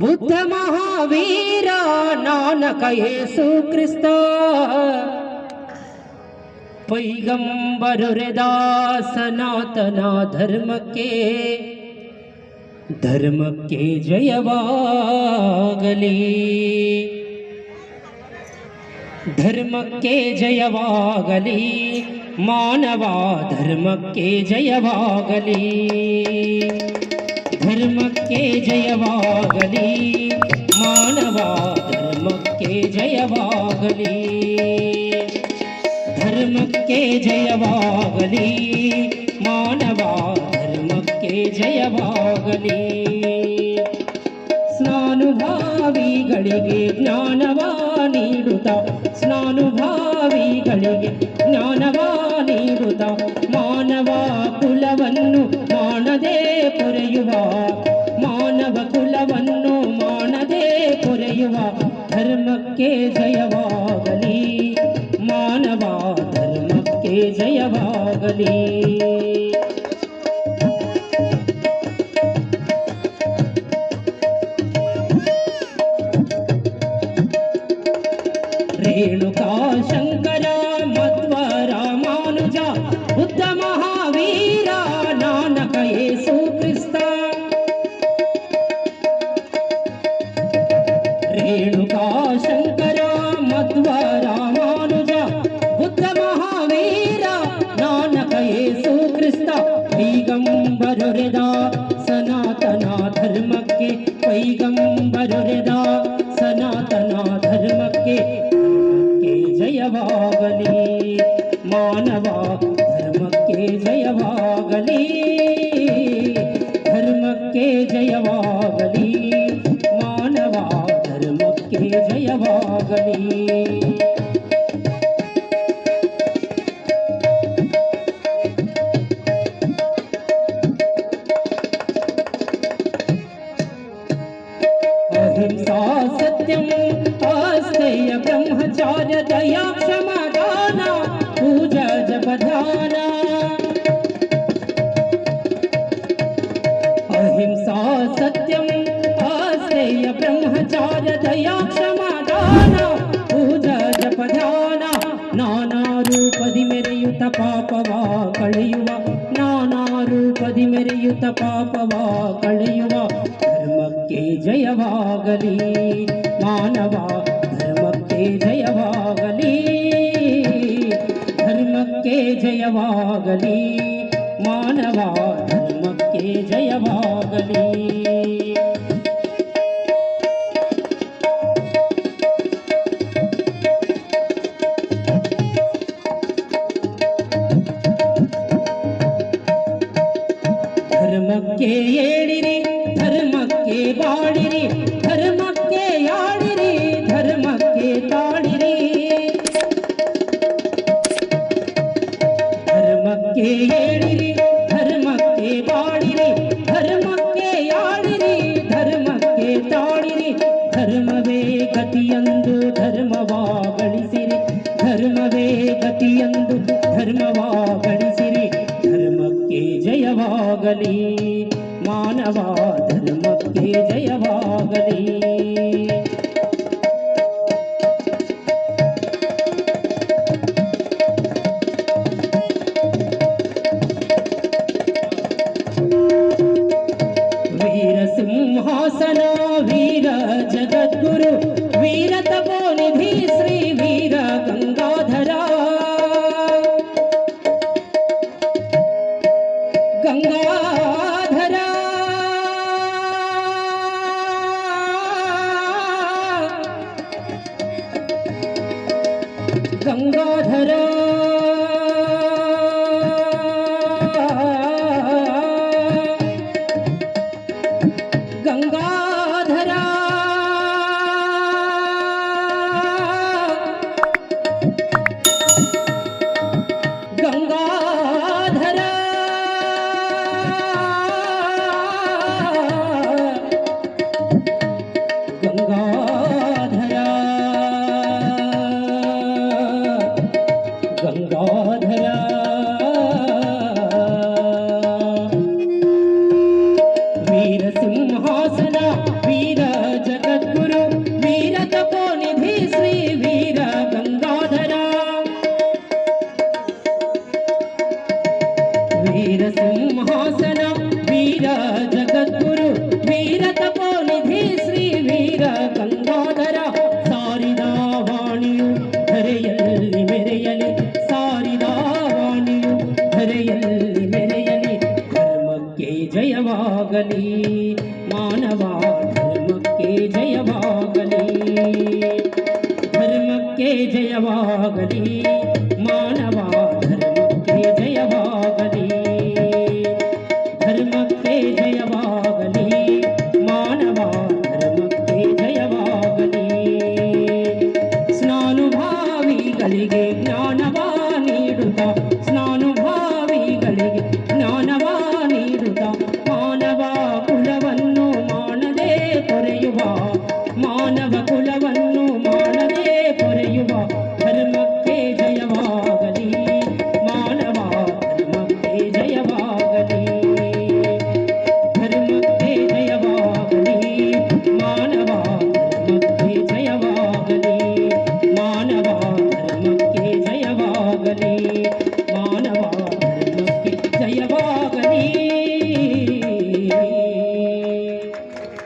बुद्ध महावीर, नानक येसु क्रिस्त। पैगंबरुदा सनातना धर्म के धर्म के जयवागली धर्म के जयवागली मानवा धर्म के जयवागली ಧರ್ಮಕ್ಕೆ ಜಯವಾಗಲಿ ಮಾನವ ಧರ್ಮಕ್ಕೆ ಜಯವಾಗಲಿ ಧರ್ಮಕ್ಕೆ ಜಯವಾಗಲಿ ಮಾನವ ಧರ್ಮಕ್ಕೆ ಜಯವಾಗಲಿ ಸ್ನಾನುಭಾವಿಗಳಿಗೆ ಜ್ಞಾನವ ನೀಡುತ್ತ ಸ್ನಾನುಭಾವಿಗಳಿಗೆ ಜ್ಞಾನವ ನೀಡುತ್ತ ಮಾನವ ಕುಲವನ್ನು ಮಾಡದೆ ಪೊರೆಯುವ ಮಾನವ ಕುಲವನ್ನು ಮಾಡದೆ ಪೊರೆಯುವ ಧರ್ಮಕ್ಕೆ ಜಯವಾಗಲಿ ಮಾನವ ಧರ್ಮಕ್ಕೆ ಜಯವಾಗಲಿ ರೇಣುಕಾ ಶಂಕರ ಮಧ್ವ ರಾಮಾನುಜ ಬುದ್ಧ लगनी अहिंसा सत्यम आस्तेय ब्रह्मचार्य दया समाधाना पूजा जप अहिंसा सत्यम आस्तेय ब्रह्मचार्य दया क्षमा ದಯಾ ಕ್ಷಮಾದಾನ ಪೂಜಾ ಜಪಧಾನ ನಾನಾ ರೂಪದಿ ಮೆರೆಯುತ್ತ ಪಾಪವ ಕಳೆಯುವ ನಾನಾ ರೂಪದಿ ಮೆರೆಯುತ್ತ ಪಾಪವ ಕಳೆಯುವ ಧರ್ಮಕ್ಕೆ ಜಯವಾಗಲಿ ಮಾನವ ಧರ್ಮಕ್ಕೆ ಜಯವಾಗಲಿ ಧರ್ಮಕ್ಕೆ ಜಯವಾಗಲಿ ಮಾನವ ಧರ್ಮಕ್ಕೆ ಜಯವಾಗಲಿ ಧರ್ಮಕ್ಕೆ ಬಾಳಿರಿ ಧರ್ಮಕ್ಕೆ ಯಾಳಿರಿ ಧರ್ಮಕ್ಕೆ ತಾಳಿರಿ ಧರ್ಮವೇ ಗತಿಯಂದು ಧರ್ಮವಾ ಗಳಿಸಿರಿ ಧರ್ಮವೇ ಗತಿಯಂದು ಧರ್ಮವಾ ಗಳಿಸಿರಿ ಧರ್ಮಕ್ಕೆ ಜಯವಾಗಲಿ ಮಾನವ ಧರ್ಮಕ್ಕೆ ಜಯವಾಗಲಿ ಗಂಗಾಧರ गंगाधरा मानवा धर्म के जय वागली धर्म के जय वागली